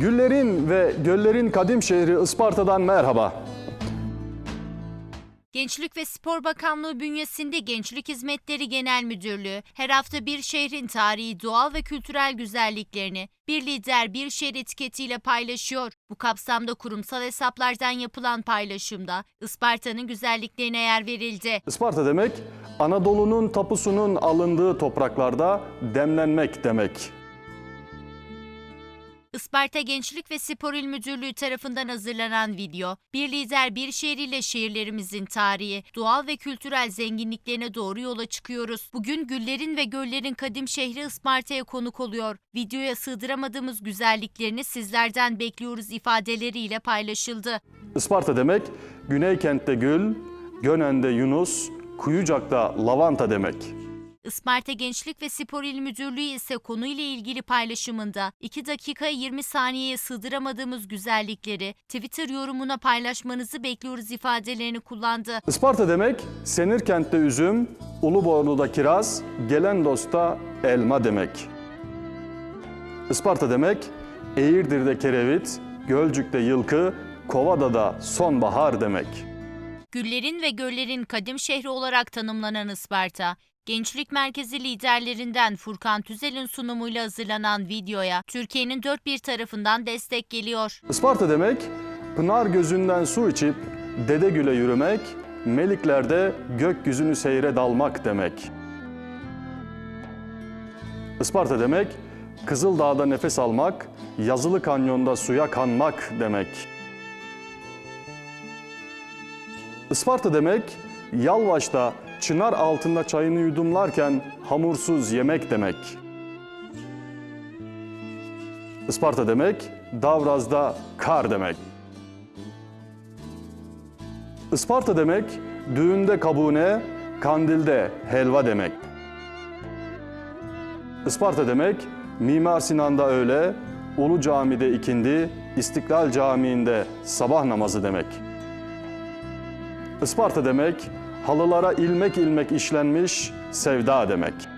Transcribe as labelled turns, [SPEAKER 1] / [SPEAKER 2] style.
[SPEAKER 1] Güllerin ve göllerin kadim şehri Isparta'dan merhaba.
[SPEAKER 2] Gençlik ve Spor Bakanlığı bünyesinde Gençlik Hizmetleri Genel Müdürlüğü her hafta bir şehrin tarihi, doğal ve kültürel güzelliklerini bir lider bir şehir etiketiyle paylaşıyor. Bu kapsamda kurumsal hesaplardan yapılan paylaşımda Isparta'nın güzelliklerine yer verildi.
[SPEAKER 1] Isparta demek Anadolu'nun tapusunun alındığı topraklarda demlenmek demek.
[SPEAKER 2] Isparta Gençlik ve Spor İl Müdürlüğü tarafından hazırlanan video, bir lider bir şehir ile şehirlerimizin tarihi, doğal ve kültürel zenginliklerine doğru yola çıkıyoruz. Bugün güllerin ve göllerin kadim şehri Isparta'ya konuk oluyor. Videoya sığdıramadığımız güzelliklerini sizlerden bekliyoruz ifadeleriyle paylaşıldı.
[SPEAKER 1] Isparta demek Güney kentte gül, Gönen'de Yunus, Kuyucak'ta lavanta demek.
[SPEAKER 2] Isparta Gençlik ve Spor İl Müdürlüğü ise konuyla ilgili paylaşımında 2 dakika 20 saniyeye sığdıramadığımız güzellikleri Twitter yorumuna paylaşmanızı bekliyoruz ifadelerini kullandı.
[SPEAKER 1] Isparta demek Senirkent'te üzüm, Uluborlu'da kiraz, gelen dosta elma demek. Isparta demek Eğirdir'de kerevit, Gölcük'te yılkı, Kovada'da sonbahar demek.
[SPEAKER 2] Güllerin ve göllerin kadim şehri olarak tanımlanan Isparta, Gençlik Merkezi liderlerinden Furkan Tüzel'in sunumuyla hazırlanan videoya Türkiye'nin dört bir tarafından destek geliyor.
[SPEAKER 1] Isparta demek Pınar gözünden su içip Dedegül'e yürümek, Meliklerde gökyüzünü seyre dalmak demek. Isparta demek Kızıldağ'da nefes almak, Yazılı Kanyon'da suya kanmak demek. Isparta demek Yalvaç'ta çınar altında çayını yudumlarken hamursuz yemek demek. Isparta demek Davraz'da kar demek. Isparta demek düğünde kabune, kandilde helva demek. Isparta demek Mimar Sinan'da öğle, Ulu Cami'de ikindi, İstiklal Camii'nde sabah namazı demek. Isparta demek halılara ilmek ilmek işlenmiş sevda demek.